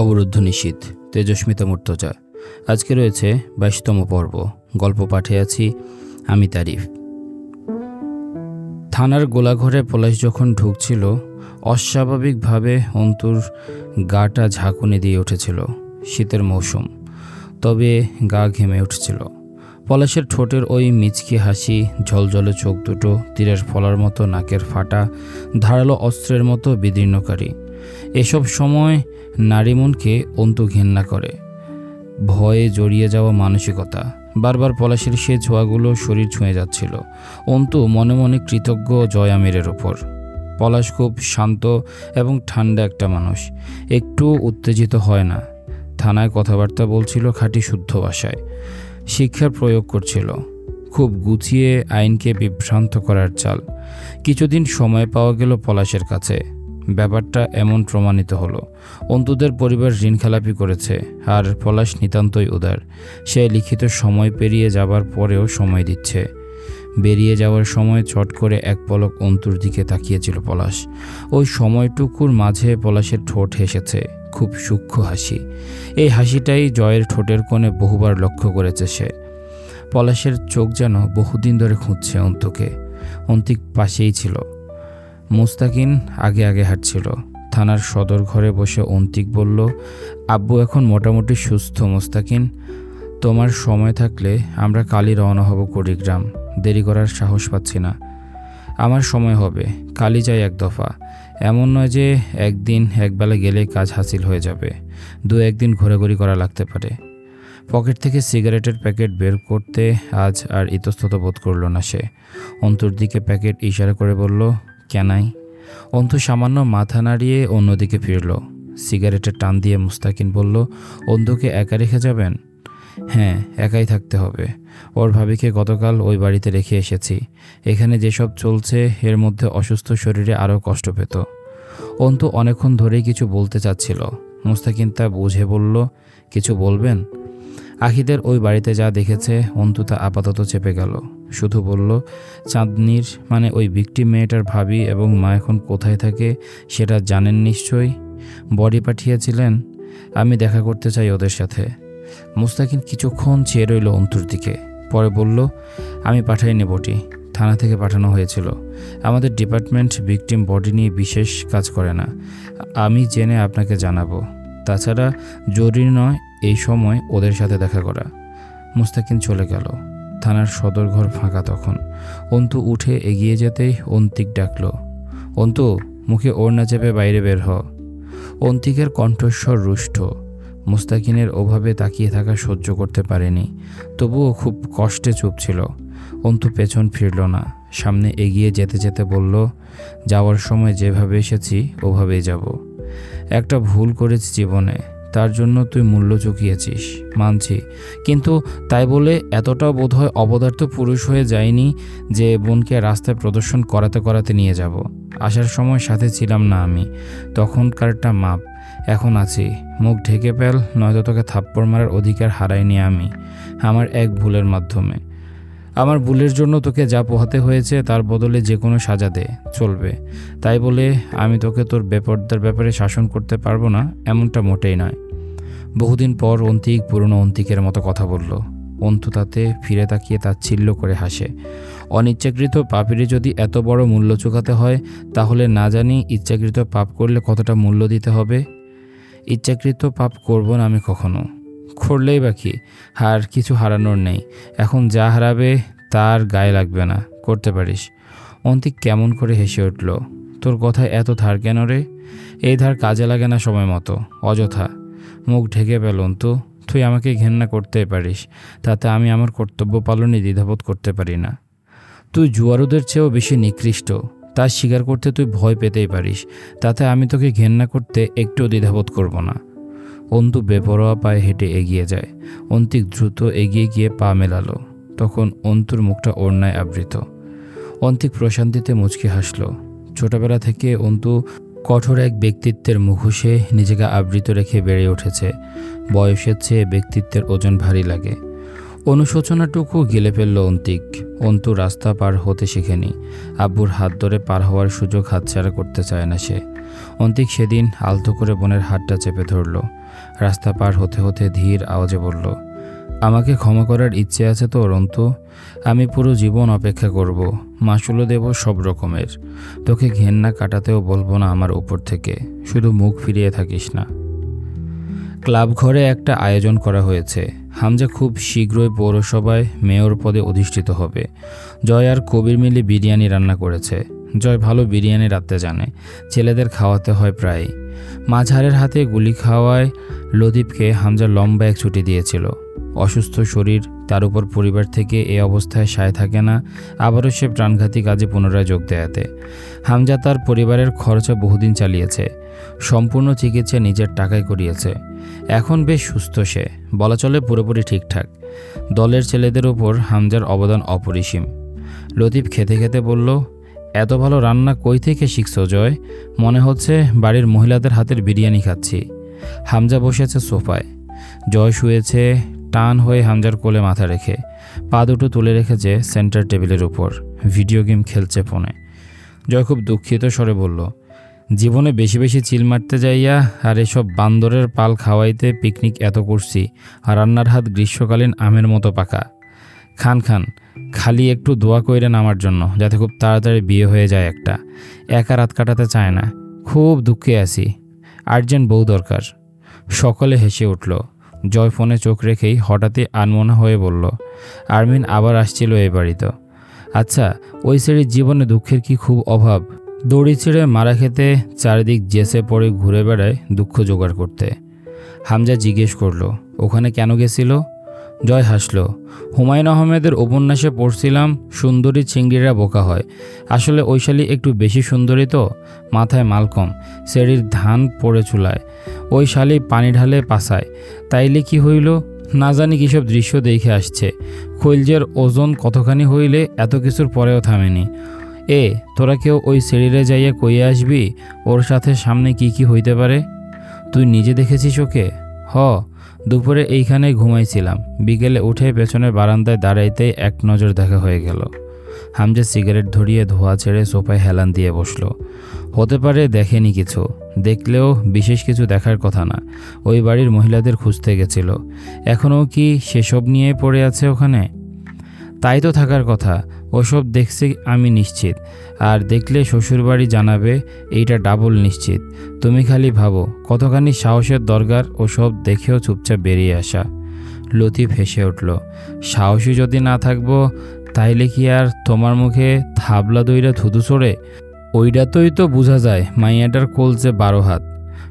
অবরুদ্ধ নিশীথ তেজস্মিতা মূর্তজা। আজকে রয়েছে বাইশতম পর্ব। গল্প পাঠে আছি আমি তারিফ। থানার গোলাঘরে পলাশ যখন ঢুকছিল, অস্বাভাবিকভাবে অন্তুর গাটা ঝাঁকুনি দিয়ে উঠেছিল। শীতের মৌসুম, তবে গা ঘেমে উঠছিল। পলাশের ঠোঁটের ওই মিচকি হাসি, ঝলঝলে চোখ দুটো তীরের ফলার মতো নাকের ফাটা, ধারালো অস্ত্রের মতো বিদীর্ণকারী। এসব সময় নারী মনকে অন্তু ঘেন্না করে। ভয়ে জড়িয়ে যাওয়া মানসিকতা। বারবার পলাশের সে ছোঁয়াগুলো শরীর ছুঁয়ে যাচ্ছিল। অন্তু মনে মনে কৃতজ্ঞ জয় আমিরের ওপর। পলাশ খুব শান্ত এবং ঠান্ডা একটা মানুষ। একটু উত্তেজিত হয় না। থানায় কথাবার্তা বলছিল খাঁটি শুদ্ধ ভাষায়। শিক্ষার প্রয়োগ করছিল। খুব গুছিয়ে আইনকে বিভ্রান্ত করার চাল। কিছুদিন সময় পাওয়া গেল পলাশের কাছে। ব্যাপারটা এমন প্রমাণিত হলো। অন্তুদের পরিবার ঋণ খেলাপি করেছে, আর পলাশ নিতান্তই উদার। সে লিখিত সময় পেরিয়ে যাবার পরেও সময় দিচ্ছে। বেরিয়ে যাওয়ার সময় চট করে এক পলক অন্তুর দিকে তাকিয়েছিল পলাশ। ওই সময়টুকুর মাঝে পলাশের ঠোঁট হেসেছে, খুব সূক্ষ্ম হাসি। এই হাসিটাই জয়ের ঠোঁটের কোণে বহুবার লক্ষ্য করেছে সে। পলাশের চোখ যেন বহুদিন ধরে খুঁজছে অন্তুকে। অন্তিক পাশেই ছিল। মুস্তাকিন আগে আগে হাঁটছিল। থানার সদর ঘরে বসে অন্তিক বলল, আব্বু এখন মোটামুটি সুস্থ মুস্তাকিন। তোমার সময় থাকলে আমরা কালই রওনা হব কুড়িগ্রাম। দেরি করার সাহস পাচ্ছি না। আমার সময় হবে, কালই যাই এক দফা। এমন নয় যে একদিন একবেলা গেলে কাজ হাসিল হয়ে যাবে। দু একদিন ঘোরাঘুরি করা লাগতে পারে। পকেট থেকে সিগারেটের প্যাকেট বের করতে আজ আর ইতস্তত বোধ করল না সে। অন্তর দিকে প্যাকেট ইশারা করে বলল কেনাই অন্তু সামান্য মাথা নাড়িয়ে অন্যদিকে ফিরল। সিগারেটের টান দিয়ে মুস্তাকিন বলল, অন্তুকে একা রেখে যাবেন? হ্যাঁ একাই থাকতে হবে। ওর ভাবিকে গতকাল ওই বাড়িতে রেখে এসেছি। এখানে যেসব চলছে, এর মধ্যে অসুস্থ শরীরে আরও কষ্ট পেত। অন্তু অনেকক্ষণ ধরেই কিছু বলতে চাচ্ছিল। মুস্তাকিন তা বুঝে বলল, কিছু বলবেন? আখিদের ওই বাড়িতে যা দেখেছে অন্তু তা আপাতত চেপে গেল। শুধু বলল, চাঁদনির মানে ওই বিক্টি মেয়েটার ভাবি এবং মা এখন কোথায় থাকে সেটা জানেন নিশ্চয়ই? বডি পাঠিয়েছিলেন, আমি দেখা করতে চাই ওদের সাথে। মুস্তাকিন কিছুক্ষণ চেয়ে রইল অন্তুর দিকে। পরে বলল, আমি পাঠাইনি বটি থানা থেকে পাঠানো হয়েছিল। আমাদের ডিপার্টমেন্ট ভিকটিম বডি নিয়ে বিশেষ কাজ করে না। আমি জেনে আপনাকে জানাব। তাছাড়া জরুরি নয় এই সময় ওদের সাথে দেখা করা। মুস্তাকিন চলে গেল। থানার সদর ঘর ফাঁকা তখন। অন্তু উঠে এগিয়ে যেতেই অন্তিক ডাকল, অন্তু, মুখে ওড়না চেপে বাইরে বের হ। অন্তিকের কণ্ঠস্বর রুষ্ট। মুস্তাকিনের ওভাবে তাকিয়ে থাকা সহ্য করতে পারেনি, তবুও খুব কষ্টে চুপ ছিল। অন্তু পেছন ফিরল না। সামনে এগিয়ে যেতে যেতে বলল, যাওয়ার সময় যেভাবে এসেছি, ওভাবেই যাব। একটা ভুল করেছি জীবনে। তার জন্য তুই মূল্য চুকিয়েছিস, মানছি। কিন্তু তাই বলে এতটাও বোধহয় অবদার্থ পুরুষ হয়ে যায়নি যে বোনকে রাস্তায় প্রদর্শন করাতে করাতে নিয়ে যাব। আসার সময় সাথে ছিলাম না আমি। তখনকারটা মাপ। এখন আছি। মুখ ঢেকে পেল নয়তো তোকে থাপ্পড় মারার অধিকার হারাইনি আমি। আমার এক ভুলের মাধ্যমে। আমার ভুলের জন্য তোকে যা পোহাতে হয়েছে তার বদলে যে কোনো সাজা দে, চলবে। তাই বলে আমি তোকে তোর বেপর্দার ব্যাপারে শাসন করতে পারব না, এমনটা মোটেই নয়। বহুদিন পর অন্তিক পুরনো অন্তিকের মতো কথা বলল। অন্তু তাতে ফিরে তাকিয়ে তাচ্ছিল্য করে হাসে। অনিচ্ছাকৃত পাপেরই যদি এত বড় মূল্য চুকাতে হয়, তাহলে না জানি ইচ্ছাকৃত পাপ করলে কতটা মূল্য দিতে হবে? ইচ্ছাকৃত পাপ করব না আমি কখনো। করলেই বাকি আর কিছু হারানোর নেই। এখন যা হারাবে, তার গায়ে লাগবে না। করতে পারিস। অন্তিক কেমন করে হেসে উঠল। তোর কথায় এত ধার কেন রে? এই ধার কাজে লাগে না সময় মতো। অযথা। মুখ ঢেকে পেল অন্তু। তুই আমাকে ঘেন্না করতেই পারিস। তাতে আমি আমার কর্তব্য পালনে দ্বিধাবোধ করতে পারি না। তুই জুয়ারুদের চেয়েও বেশি নিকৃষ্ট। তা স্বীকার করতে তুই ভয় পেতেই পারিস। তাতে আমি তোকে ঘেন্না করতে একটুও দ্বিধাবোধ করব না। অন্তু বেপরোয়া পায়ে হেঁটে এগিয়ে যায়। অন্তিক দ্রুত এগিয়ে গিয়ে পা মেলালো। তখন অন্তুর মুখটা ওড়নায় আবৃত। অন্তিক প্রশান্তিতে মুচকি হাসল। ছোটবেলা থেকে অন্তু কঠোর এক ব্যক্তিত্বের মুখোশে নিজেকে আবৃত রেখে বেড়ে উঠেছে। বয়সের চেয়ে ব্যক্তিত্বের ওজন ভারী লাগে। অনুশোচনাটুকু গেলে ফেলল অন্তিক। অন্তু রাস্তা পার হতে শেখেনি। আব্বুর হাত ধরে পার হওয়ার সুযোগ হাতছাড়া করতে চায় না সে। অন্তিক সেদিন আলতো করে বোনের হাতটা চেপে ধরল। রাস্তা পার হতে হতে ধীর আওয়াজে বলল, আমাকে ক্ষমা করার ইচ্ছে আছে তো অন্তু। আমি পুরো জীবন অপেক্ষা করব। মাসুলও দেব সব রকমের। তোকে ঘেন্না কাটাতেও বলব না আমার উপর থেকে। শুধু মুখ ফিরিয়ে থাকিস না। ক্লাব ঘরে একটা আয়োজন করা হয়েছে। হামজা খুব শীঘ্রই পৌরসভায় মেয়র পদে অধিষ্ঠিত হবে। জয় আর কবির মিলে বিরিয়ানি রান্না করেছে। জয় ভালো বিরিয়ানি রাঁধতে জানে। ছেলেদের খাওয়াতে হয় প্রায় মাঝারের হাতে গুলি খাওয়ায় লতিফকে হামজা লম্বা এক ছুটি দিয়েছিল। অসুস্থ শরীর, তার উপর পরিবার থেকে এ অবস্থায় সায় থাকে না, আবারও সে প্রাণঘাতী কাজে পুনরায় যোগ দেয়াতে। হামজা তার পরিবারের খরচা বহুদিন চালিয়েছে, সম্পূর্ণ চিকিৎসা নিজের টাকায় করিয়েছে। এখন বেশ সুস্থ সে, বলা চলে পুরোপুরি ঠিকঠাক। দলের ছেলেদের ওপর হামজার অবদান অপরিসীম। লতিফ খেতে খেতে বলল এত ভালো রান্না কই থেকে শিখছো, জয়? মনে হচ্ছে বাড়ির মহিলাদের হাতের বিরিয়ানি খাচ্ছি। হামজা বসেছে সোফায়। জয় শুয়েছে, টান হয়ে হামজার কোলে মাথা রেখে। পা দুটো তুলে রেখেছে সেন্টার টেবিলের উপর। ভিডিও গেম খেলছে ফোনে। জয় খুব দুঃখিত স্বরে বলল, জীবনে বেশি বেশি চিল মারতে যাইয়া আর এসব বান্দরের পাল খাওয়াইতে পিকনিক এত করছি, আর রান্নার হাত গ্রীষ্মকালীন আমের মতো পাকা। খান খান, খালি একটু দোয়া কইরেন আমার জন্য, যাতে খুব তাড়াতাড়ি বিয়ে হয়ে যায় একটা। একা রাত কাটাতে চায় না, খুব দুঃখে আছি। আর্জেন্ট বউ দরকার। সকলে হেসে উঠল। জয় ফোনে চোখ রেখেই হঠাৎই আনমনা হয়ে বলল, আরমিন আবার আসছিল এই বাড়িতে। আচ্ছা ওই শ্রেণির জীবনে দুঃখের কি খুব অভাব? দড়ি ছেড়ে মারা খেতে চারিদিক জেসে পড়ে ঘুরে বেড়ায় দুঃখ জোগাড় করতে। হামজা জিজ্ঞেস করল, ওখানে কেন গেছিল? জয় হাসল। হুমায়ুন আহমেদের উপন্যাসে পড়ছিলাম, সুন্দরী চিংড়িরা বোকা হয়। আসলে ঐশালী একটু বেশি সুন্দরী তো? মাথায় মালকম সেরির ধান পড়ে চুলায়। ওই শালি পানি ঢালে পাসায় তাইলে কি হইল? না জানি কিসব দৃশ্য দেখে আসছে। খৈলজের ওজন কতখানি হইলে এত কিছুর পরেও থামেনি। এ, তোরা কেউ ওই সেরিরে যাইয়া কইয়া আসবি? ওর সাথে সামনে কি কি হইতে পারে? তুই নিজে দেখেছিস ওকে? হ। দুপুরে এইখানে ঘুমাইছিলাম। বিকেলে উঠে পেছনের বারান্দায় দাঁড়াইতেই এক নজর দেখা হয়ে গেল। হামজা সিগারেট ধরিয়ে ধোয়া ছেড়ে সোফায় হেলান দিয়ে বসল। হতে পারে দেখেনি কিছু। দেখলেও বিশেষ কিছু দেখার কথা না। ওই বাড়ির মহিলাদের খুঁজতে গেছিল। এখনও কি সেসব নিয়ে পড়ে আছে ওখানে? তাই তো থাকার কথা। ওসব দেখছি আমি নিশ্চিত। আর দেখলে শ্বশুরবাড়ি জানাবে, এইটা ডাবল নিশ্চিত। তুমি খালি ভাবো, কতখানি সাহসের দরকার ওসব দেখেও চুপচাপ বেরিয়ে আসা। লতিফ হেসে উঠল, সাহসী যদি না থাকব, তাইলে কি আর তোমার মুখে থাবলা দইরা থুতু ছড়ে ওইটাতেই তো বোঝা যায় মাইয়াটার কোলচে বারো হাত।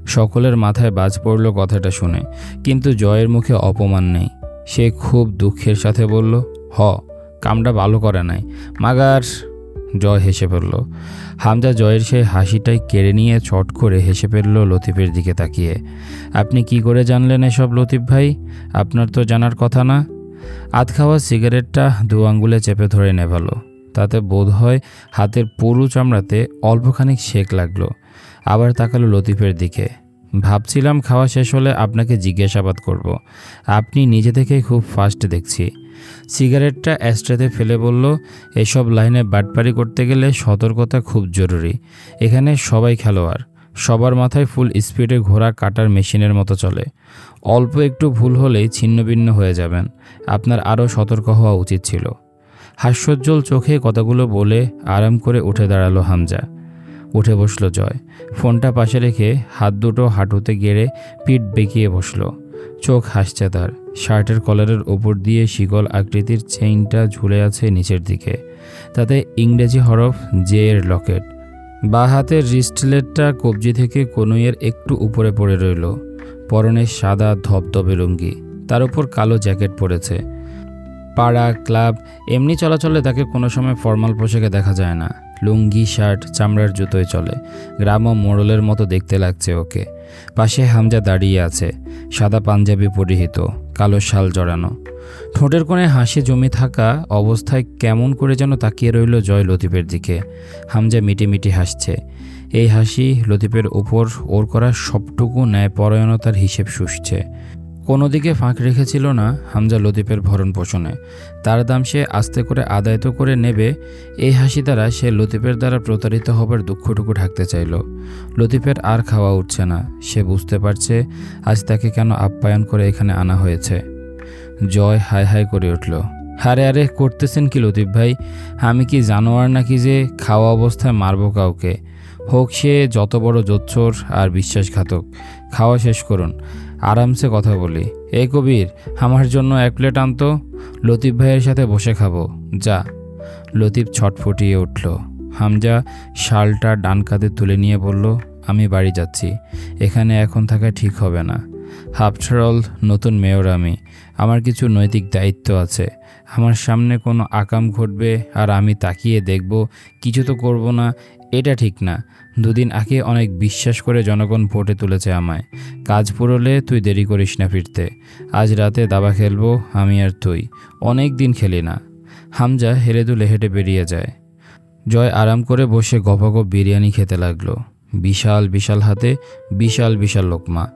সকলের মাথায় বাজ পড়ল কথাটা শুনে, কিন্তু জয়ের মুখে অপমান নেই। সে খুব দুঃখের সাথে বলল, হ। কামটা ভালো করে নাই। মাগার জয় হেসে ফেলল। হামজা জয়ের সেই হাসিটাই কেড়ে নিয়ে চট করে হেসে ফেলল লতিফের দিকে তাকিয়ে। আপনি কি করে জানলেন এসব, লতিফ ভাই? আপনার তো জানার কথা না। আধ খাওয়া সিগারেটটা দু আঙ্গুলে চেপে ধরে নেভালো। তাতে বোধ হয় হাতের পুরু চামড়াতে অল্পখানিক শেক লাগল। আবার তাকালো লতিফের দিকে। ভাবছিলাম খাওয়া শেষ হলে আপনাকে জিজ্ঞাসাবাদ করব। আপনি নিজে থেকেই খুব ফাস্ট দেখছি। সিগারেটটা অ্যাস্ট্রেতে ফেলে বলল, এসব লাইনে বাটপারি করতে গেলে সতর্কতা খুব জরুরি। এখানে সবাই খেলোয়াড়। সবার মাথায় ফুল স্পিডে ঘোড়া কাটার মেশিনের মতো চলে। অল্প একটু ভুল হলেই ছিন্নভিন্ন হয়ে যাবেন। আপনার আরও সতর্ক হওয়া উচিত ছিল। হাস্যোজ্জ্বল চোখে কথাগুলো বলে আরাম করে উঠে দাঁড়াল হামজা। উঠে বসল জয়। ফোনটা পাশে রেখে হাত দুটো হাঁটুতে গেড়ে পিঠ বেঁকিয়ে বসল। চোখ হাসছে তার। শার্টের কলারের ওপর দিয়ে শিকল আকৃতির চেইনটা ঝুলে আছে নিচের দিকে। তাতে ইংরেজি হরফ জে এর লকেট। বা হাতের রিস্টলেটটা কবজি থেকে কনুইয়ের একটু উপরে পড়ে রইল। পরনে সাদা ধবধবে লুঙ্গি। তার উপর কালো জ্যাকেট পরেছে। পাড়া, ক্লাব, এমনি চলাচলে তাকে কোনো সময় ফর্মাল পোশাকে দেখা যায় না। লুঙ্গি, শার্ট, চামড়ার জুতোয় চলে। গ্রাম ও মোড়লের মতো দেখতে লাগছে ওকে। পাশে হামজা দাঁড়িয়ে আছে, সাদা পাঞ্জাবি পরিহিত, কালো শাল জড়ানো। ঠোঁটের কোণে হাসি জমে থাকা অবস্থায় কেমন করে যেন তাকিয়ে রইল জয় লতিফের দিকে। হামজা মিটি মিটি হাসছে। এই হাসি লতিফের উপর ওর করা সবটুকু ন্যায়পরায়ণতার হিসেব শুষছে। কোনো দিকে ফাঁক রেখেছিল না হামজা লতিফের ভরণ পোষণে। তার দাম সে আস্তে করে আদায় তো করে নেবে, এই হাসি দ্বারা সে লতিফের দ্বারা প্রতারিত হবার দুঃখটুকু ঢাকতে চাইল। লতিফের আর খাওয়া উঠছে না, সে বুঝতে পারছে আজ তাকে কেন আপ্যায়ন করে এখানে আনা হয়েছে। জয় হাই হাই করে উঠল। হারে আরে, করতেছেন কি লতিফ ভাই? আমি কি জানোয়ার নাকি যে খাওয়া অবস্থায় মারবো কাউকে? হোক সে যত বড় জোচ্ছর আর বিশ্বাসঘাতক। খাওয়া শেষ করুন। আরামসে কথা বলি। এই কবির, আমার জন্য এক প্লেট আনতো লতিফ ভাইয়ের সাথে বসে খাব। যা। লতিফ ছটফটিয়ে উঠল। হামজা শালটা ডান কাঁধে তুলে নিয়ে বলল, আমি বাড়ি যাচ্ছি। এখানে এখন থাকা ঠিক হবে না। আফটার অল নতুন মেয়র আমি। আমার কিছু নৈতিক দায়িত্ব আছে। আমার সামনে কোনো আকাম ঘটবে আর আমি তাকিয়ে দেখব। কিছু তো করব না। এটা ঠিক না। দুদিন আগে অনেক বিশ্বাস করে জনগণ ভোটে তুলেছে আমায়। কাজ পুরোলে তুই দেরি করিস না ফিরতে। আজ রাতে দাবা খেলব, আমি আর তুই। অনেক দিন খেলি না। হামজা হেলে দুলে হেঁটে বেরিয়ে যায়। জয় আরাম করে বসে গপাগপ বিরিয়ানি খেতে লাগল। বিশাল বিশাল হাতে বিশাল বিশাল লোকমা।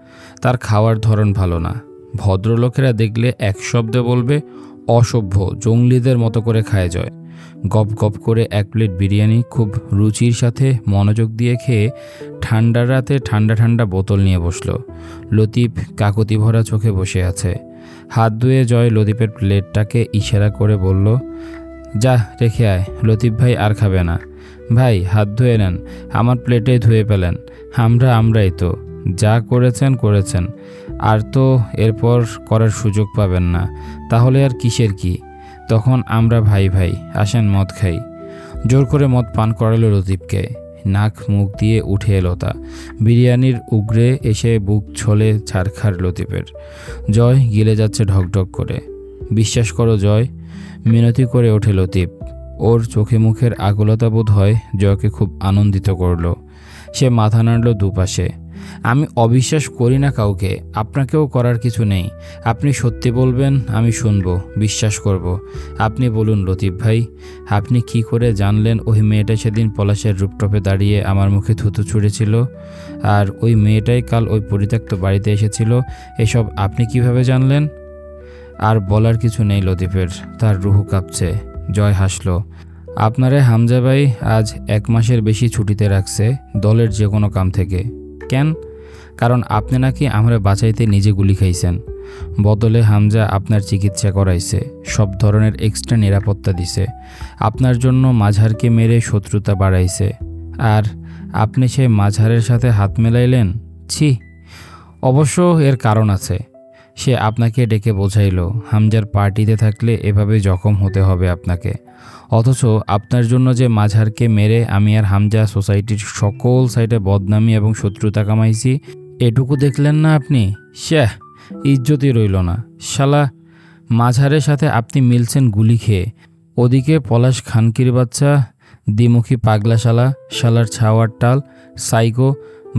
তার খাওয়ার ধরন ভালো না। ভদ্রলোকেরা দেখলে এক শব্দে বলবে, অসভ্য, জঙ্গলিদের মতো করে খায় জয়। গপ গপ করে এক প্লেট বিরিয়ানি, খুব রুচির সাথে মনোযোগ দিয়ে খেয়ে ঠান্ডা রাতে ঠান্ডা ঠান্ডা বোতল নিয়ে বসল। লতিফ কাকতি ভরা চোখে বসে আছে। হাত ধুয়ে জয় লতিফের প্লেটটাকে ইশারা করে বলল, যা, রেখে আয়। লতিফ ভাই আর খাবে না। ভাই, হাত ধুয়ে নেন। আমার প্লেটে ধুয়ে পেলেন আমরা, আমরাই তো। যা করেছেন করেছেন। আর তো এরপর করার সুযোগ পাবেন না। তাহলে আর কিসের কি? তখন আমরা ভাই ভাই, আসেন মদ খাই। জোর করে মদ পান করালো লতিফকে। নাক মুখ দিয়ে উঠে এলো তা। বিরিয়ানির উগরে এসে বুক ছলে ছাড়খার লতিফের। জয় গিলে যাচ্ছে ঢকঢক করে। বিশ্বাস করো জয়, মিনতি করে ওঠে লতিফ। ওর চোখে মুখের আকুলতা বোধ হয় জয়কে খুব আনন্দিত করল। সে মাথা নাড়ল দুপাশে। আমি অবিশ্বাস করি না কাউকে। আপনাকেও করার কিছু নেই। আপনি সত্যি বলবেন, আমি শুনব, বিশ্বাস করব। আপনি বলুন, লতিফ ভাই, আপনি কি করে জানলেন ওই মেয়েটা সেদিন পলাশের রূপটপে দাঁড়িয়ে আমার মুখে থুতু ছুঁড়েছিল? আর ওই মেয়েটাই কাল ওই পরিত্যক্ত বাড়িতে এসেছিল? এসব আপনি কীভাবে জানলেন? আর বলার কিছু নেই লতিফের, তার রুহু কাঁপছে, জয় হাসলো। আপনারে হামজা ভাই আজ এক মাসের বেশি ছুটিতে রাখছে দলের যে কোনো কাম থেকে। কেন? কারণ আপনি নাকি আমরা বাঁচাইতে নিজে গুলি খাইছেন। বদলে হামজা আপনার চিকিৎসা করাইছে, সব ধরনের এক্সট্রা নিরাপত্তা দিছে। আপনার জন্য মাঝারকে মেরে শত্রুতা বাড়াইছে। আর আপনি সেই মাঝারের সাথে হাত মেলাইলেন? ছি! অবশ্য এর কারণ আছে। সে আপনাকে ডেকে বোঝাইল, হামজার পার্টিতে থাকলে এভাবে জখম হতে হবে আপনাকে। অথচ আপনার জন্য যে মাঝারকে মেরে আমি আর হামজা সোসাইটির সকল সাইডে বদনামি এবং শত্রুতা কামাইছি, এটুকু দেখলেন না আপনি? শ্যাহ, ইজ্জতই রইল না। শালা মাঝারের সাথে আপনি মিলছেন গুলি খেয়ে। ওদিকে পলাশ খানকির বাচ্চা দ্বিমুখী পাগলা শালা, শালার ছাওয়ার টাল, সাইকো,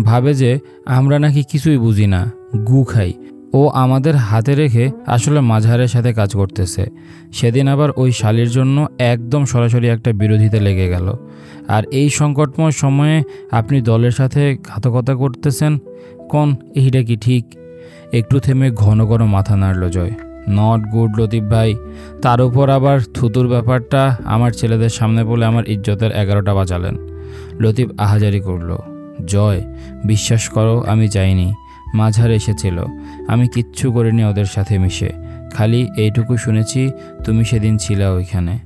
ভাবে যে আমরা নাকি কিছুই বুঝি না, গু খাই। ও আমাদের হাতে রেখে আসলে মাঝারের সাথে কাজ করতেছে। সেদিন আবার ওই শালির জন্য একদম সরাসরি একটা বিরোধিতা লেগে গেল। আর এই সংকটময় সময়ে আপনি দলের সাথে ঘাতকতা করতেছেন? কোন? এইটা কি ঠিক? একটু থেমে ঘন ঘন মাথা নাড়ল জয়। নট গুড, লতিফ ভাই। তার উপর আবার থুতুর ব্যাপারটা আমার ছেলেদের সামনে বলে আমার ইজ্জতের এগারোটা বাজালেন। লতিফ আহাজারি করল, জয়, বিশ্বাস করো, আমি যাইনি মাঝার এসেছিল। আমি কিচ্ছু করিনি ওদের সাথে মিশে। খালি এইটুকু শুনেছি, তুমি সেদিন ছিলে ওইখানে।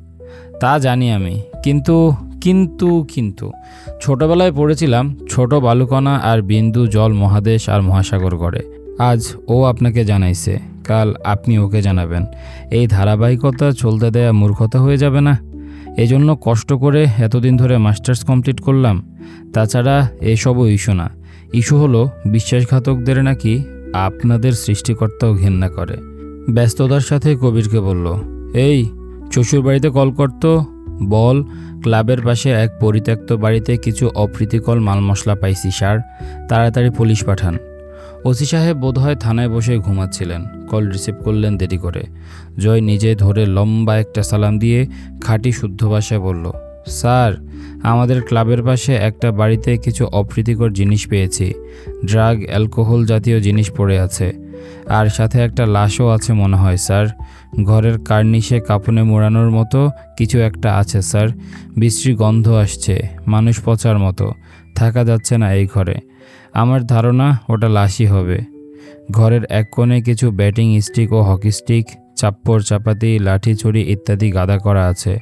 তা জানি আমি। কিন্তু কিন্তু কিন্তু। ছোটবেলায় পড়েছিলাম ছোট বালুকণা আর বিন্দু জল মহাদেশ আর মহাসাগর গড়ে। আজ ও আপনাকে জানাইছে। কাল আপনি ওকে জানাবেন। এই ধারাবাহিকতা চলতে দেয়া মূর্খতা হয়ে যাবে না। এজন্য কষ্ট করে এতদিন ধরে মাস্টার্স কমপ্লিট করলাম। তাছাড়া এসবও ইস্যু না। ইস্যু হলো, বিশ্বাসঘাতকদের নাকি আপনাদের সৃষ্টিকর্তাও ঘেন্না করে। ব্যস্ততার সাথে কবিরকে বলল, এই শ্বশুর বাড়িতে কল করতো বল, ক্লাবের পাশে এক পরিত্যক্ত বাড়িতে কিছু অপ্রীতিকর মাল মশলা পাইছি সার তাড়াতাড়ি পুলিশ পাঠান। ওসি সাহেব বোধহয় থানায় বসে ঘুমাচ্ছিলেন। কল রিসিভ করলেন দেরি করে। জয় নিজে ধরে লম্বা একটা সালাম দিয়ে খাঁটি শুদ্ধ ভাষায় বলল, স্যার আমাদের ক্লাবের পাশে একটা বাড়িতে কিছু অপ্রীতিকর জিনিস পেয়েছি। ড্রাগ, অ্যালকোহল জাতীয় জিনিস পড়ে আছে। আর সাথে একটা লাশও আছে মনে হয়, স্যার। ঘরের কার্নিশে কাপনে মোড়ানোর মতো কিছু একটা আছে, স্যার। বিশ্রী গন্ধ আসছে, মানুষ পচার মতো। থাকা যাচ্ছে না এই ঘরে। আমার ধারণা ওটা লাশই হবে। ঘরের এক কোণে কিছু ব্যাটিং স্টিক ও হকি স্টিক। চাপ্পর, চাপাতি, লাঠি ছড়ি ইত্যাদি গাদা করা আছে।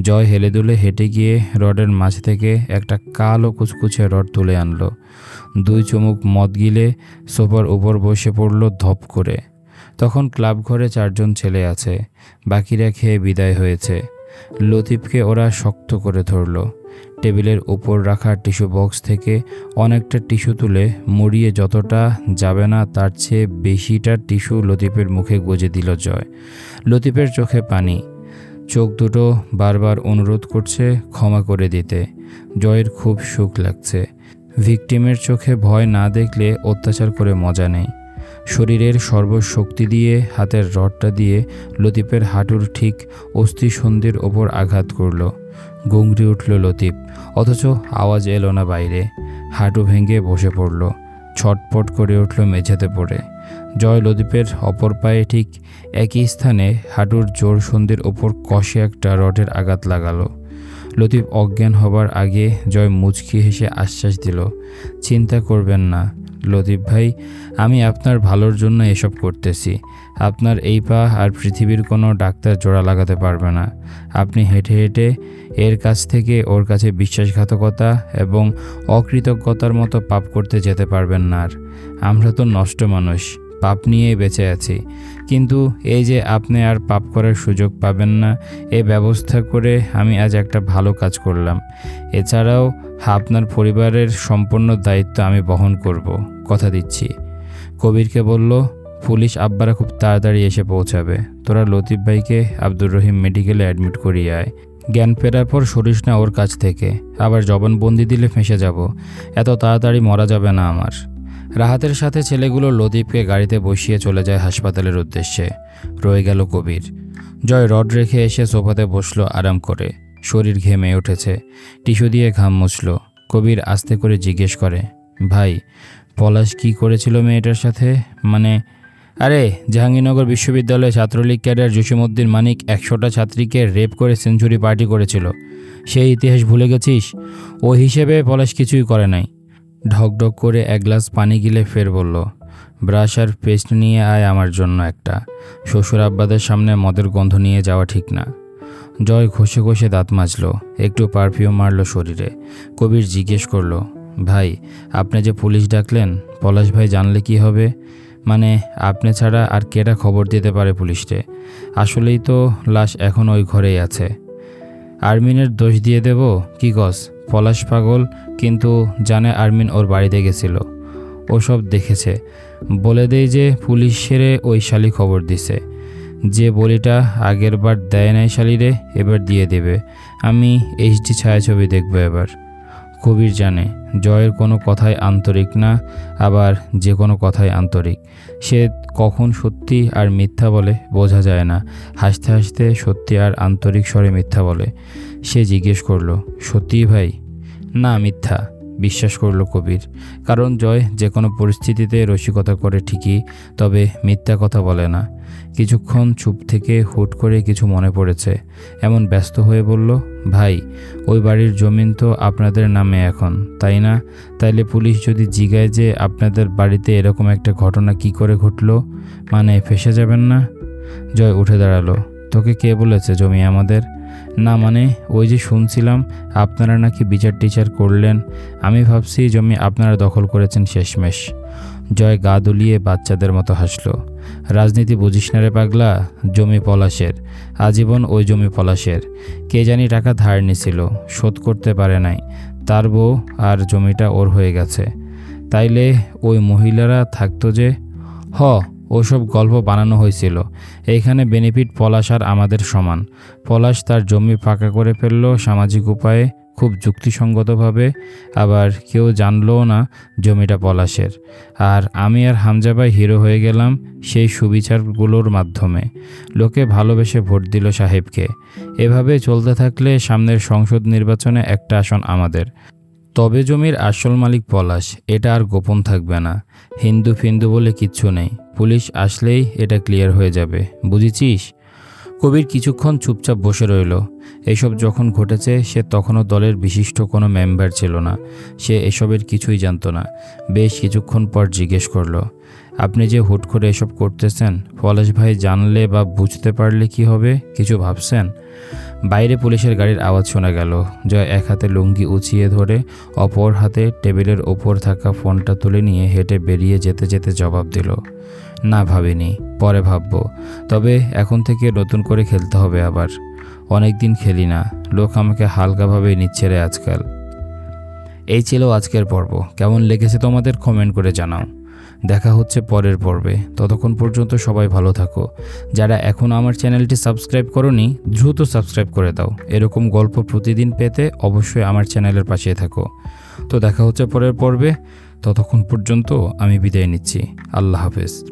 জয় হেলে দুলে হেঁটে গিয়ে রডের মাঝ থেকে একটা কালো কুচকুচে রড তুলে আনলো। দুই চুমুক মদ গিলে সোফার উপর বসে পড়ল ধপ করে। তখন ক্লাব ঘরে চারজন ছেলে আছে। বাকিরা খেয়ে বিদায় হয়েছে। লতিফকে ওরা শক্ত করে ধরলো। টেবিলের উপর রাখা টিস্যু বক্স থেকে অনেকটা টিস্যু তুলে মুড়িয়ে যতটা যাবে না তার চেয়ে বেশিটা টিস্যু লতিফের মুখে গজে দিল জয়। লতিফের চোখে পানি। চোখ দুটো বারবার অনুরোধ করছে ক্ষমা করে দিতে। জয়ের খুব সুখ লাগছে। ভিকটিমের চোখে ভয় না দেখলে অত্যাচার করে মজা নেই। শরীরের সর্বশক্তি দিয়ে, হাতের রডটা দিয়ে লতিফের হাঁটুর ঠিক অস্থিসন্ধির ওপর আঘাত করল। গুংড়ি উঠল লতিফ। অথচ আওয়াজ এলো না বাইরে। হাঁটু ভেঙে বসে পড়ল। ছটপট করে উঠল মেঝেতে পড়ে। জয় লতিফের অপর পায়ে ঠিক একই স্থানে হাঁটুর জোর সন্ধির ওপর কষে একটা রডের আঘাত লাগালো। লতিফ অজ্ঞান হবার আগে জয় মুচকি হেসে আশ্বাস দিল, চিন্তা করবেন না। লতিফ ভাই, আমি আপনার ভালোর জন্য এসব করতেছি। আপনার এই পা আর পৃথিবীর কোনো ডাক্তার জোড়া লাগাতে পারবে না। আপনি হেঁটে হেঁটে এর কাছ থেকে ওর কাছে বিশ্বাসঘাতকতা এবং অকৃতজ্ঞতার মতো পাপ করতে যেতে পারবেন না আর। আমরা তো নষ্ট মানুষ, পাপ নিয়েই বেঁচে আছি। কিন্তু এই যে আপনি আর পাপ করার সুযোগ পাবেন না, এ ব্যবস্থা করে আমি আজ একটা ভালো কাজ করলাম। এছাড়াও আপনার পরিবারের সম্পূর্ণ দায়িত্ব আমি বহন করব, কথা দিচ্ছি। কবিরকে বলল, পুলিশ আব্বারা খুব তাড়াতাড়ি এসে পৌঁছাবে। তোরা লতিফ ভাইকে আব্দুর রহিম মেডিকেলে অ্যাডমিট করিয়ে আয়। জ্ঞান ফেরার পর সরিস না ওর কাছ থেকে। আবার জবানবন্দি দিলে ফেঁসে যাব। এত তাড়াতাড়ি মরা যাবে না আমার। রাহাতের সাথে ছেলেগুলো লদীপকে গাড়িতে বসিয়ে চলে যায় হাসপাতালের উদ্দেশ্যে। রয়ে গেল কবির। জয় রড রেখে এসে সোফাতে বসল আরাম করে। শরীর ঘেমে উঠেছে। টিস্যু দিয়ে ঘাম মুছল। কবির আস্তে করে জিজ্ঞেস করে, ভাই, পলাশ কি করেছিল মেয়েটার সাথে? মানে আরে, জাহাঙ্গীরনগর বিশ্ববিদ্যালয়ে ছাত্রলীগ ক্যাডার জসিমউদ্দিন মানিক একশোটা ছাত্রীকে রেপ করে সেঞ্চুরি পার্টি করেছিল। সেই ইতিহাস ভুলে গেছিস? ও হিসেবে পলাশ কিছুই করে নাই। ঢকঢক করে এক গ্লাস পানি গিলে ফের বলল, ব্রাশ আর পেস্ট নিয়ে আয় আমার জন্য একটা। শ্বশুর আব্বাদের সামনে মদের গন্ধ নিয়ে যাওয়া ঠিক না। জয় ঘষে ঘষে দাঁত মাজল, একটু পারফিউম মারল শরীরে। কবির জিজ্ঞেস করল, ভাই, আপনি যে পুলিশ ডাকলেন, পলাশ ভাই জানলে কি হবে? মানে আপনি ছাড়া আর কেটা খবর দিতে পারে পুলিশকে? আসলেই তো লাশ এখন ওই ঘরেই আছে। আর্মিনের দোষ দিয়ে দেব? কি গস পলাশ পাগল, কিন্তু জানে আর্মিন ওর বাড়িতে গেছিল। ও সব দেখেছে। বলে দেয় যে পুলিশ সেরে ওই শালি খবর দিছে। যে বলিটা আগেরবার দেয় নাই শালিরে, এবার দিয়ে দেবে। আমি এইচডি ছায়াছবি দেখব এবার। কবির জানে, জয়ের কোনো কথাই আন্তরিক না, আবার যে কোনো কথাই আন্তরিক। সে কখন সত্যি আর মিথ্যা বলে, বোঝা যায় না। হাসতে হাসতে সত্যি আর আন্তরিক স্বরে মিথ্যা বলে। সে জিজ্ঞেস করল, সত্যিই ভাই? না, মিথ্যা, বিশ্বাস করল কবির। কারণ জয় যে কোনো পরিস্থিতিতে রসিকতা করে ঠিকই, তবে মিথ্যা কথা বলে না। কিছুক্ষণ চুপ থেকে হুট করে কিছু মনে পড়েছে। এমন ব্যস্ত হয়ে বলল, ভাই, ওই বাড়ির জমিন তো আপনাদের নামে এখন, তাই না? তাইলে পুলিশ যদি জিগায় যে আপনাদের বাড়িতে এরকম একটা ঘটনা কি করে ঘটলো মানে ফেসে যাবেন না? জয় উঠে দাঁড়াল, তোকে কে বলেছে জমি আমাদের? না মানে ওই যে শুনছিলাম, আপনারা নাকি বিচার টিচার করলেন, আমি ভাবছি জমি আপনারা দখল করেছেন শেষমেশ। জয় গা দুলিয়ে বাচ্চাদের মতো হাসলো। রাজনীতি বুঝিস না রে পাগলা, জমি পলাশের। আজীবন ওই জমি পলাশের। কে জানি টাকা ধার নিছিল, শোধ করতে পারে নাই। তার বউ আর জমিটা ওর হয়ে গেছে। তাইলে ওই মহিলারা থাকতো যে? হ, ওসব গল্প বানানো হয়েছিল। এইখানে বেনিফিট পলাশ আর আমাদের সমান। পলাশ তার জমি ফাঁকা করে ফেলল সামাজিক উপায়ে। খুব যুক্তিসঙ্গতভাবে আবার কেউ জানলও না জমিটা পলাশের। আর আমি আর হামজাবাই হিরো হয়ে গেলাম সেই সুবিচারগুলোর মাধ্যমে। লোকে ভালোবেসে ভোট দিল সাহেবকে। এভাবে চলতে থাকলে সামনের সংসদ নির্বাচনে একটা আসন আমাদের। তবে জমির আসল মালিক পলাশ, এটা আর গোপন থাকবে না। হিন্দু ফিন্দু বলে কিচ্ছু নেই। পুলিশ আসলেই এটা ক্লিয়ার হয়ে যাবে। বুঝেছিস? কবির কিছুক্ষণ চুপচাপ বসে রইল। এসব যখন ঘটেছে, সে তখনও দলের বিশিষ্ট কোনো মেম্বার ছিল না। সে এসবের কিছুই জানত না। বেশ কিছুক্ষণ পর জিজ্ঞেস করল আপনি যে হুট করে এসব করতেছেন, পলাশ ভাই জানলে বা বুঝতে পারলে কি হবে? কিছু ভাবছেন? বাইরে পুলিশের গাড়ির আওয়াজ শোনা গেল। জয় এক হাতে লুঙ্গি উঁচিয়ে ধরে, অপর হাতে টেবিলের ওপর থাকা ফোনটা তুলে নিয়ে হেঁটে বেরিয়ে যেতে যেতে জবাব দিল, না ভাবিনি, পরে ভাববো। তবে এখন থেকে নতুন করে খেলতে হবে আবার। অনেক দিন খেলি না, লোক আমাকে হালকাভাবে নিচ্ছে রে আজকাল। এই ছিল আজকের পর্ব। কেমন লেগেছে তোমাদের কমেন্ট করে জানাও। দেখা হচ্ছে পরের পর্বে। ততক্ষণ পর্যন্ত সবাই ভালো থাকো। যারা এখন আমার চ্যানেলটি সাবস্ক্রাইব করনি, দ্রুত সাবস্ক্রাইব করে দাও। এরকম গল্প প্রতিদিন পেতে অবশ্যই আমার চ্যানেলের পাশে থাকো। তো দেখা হচ্ছে পরের পর্বে। ততক্ষণ পর্যন্ত আমি বিদায় নিচ্ছি। আল্লাহ হাফেজ।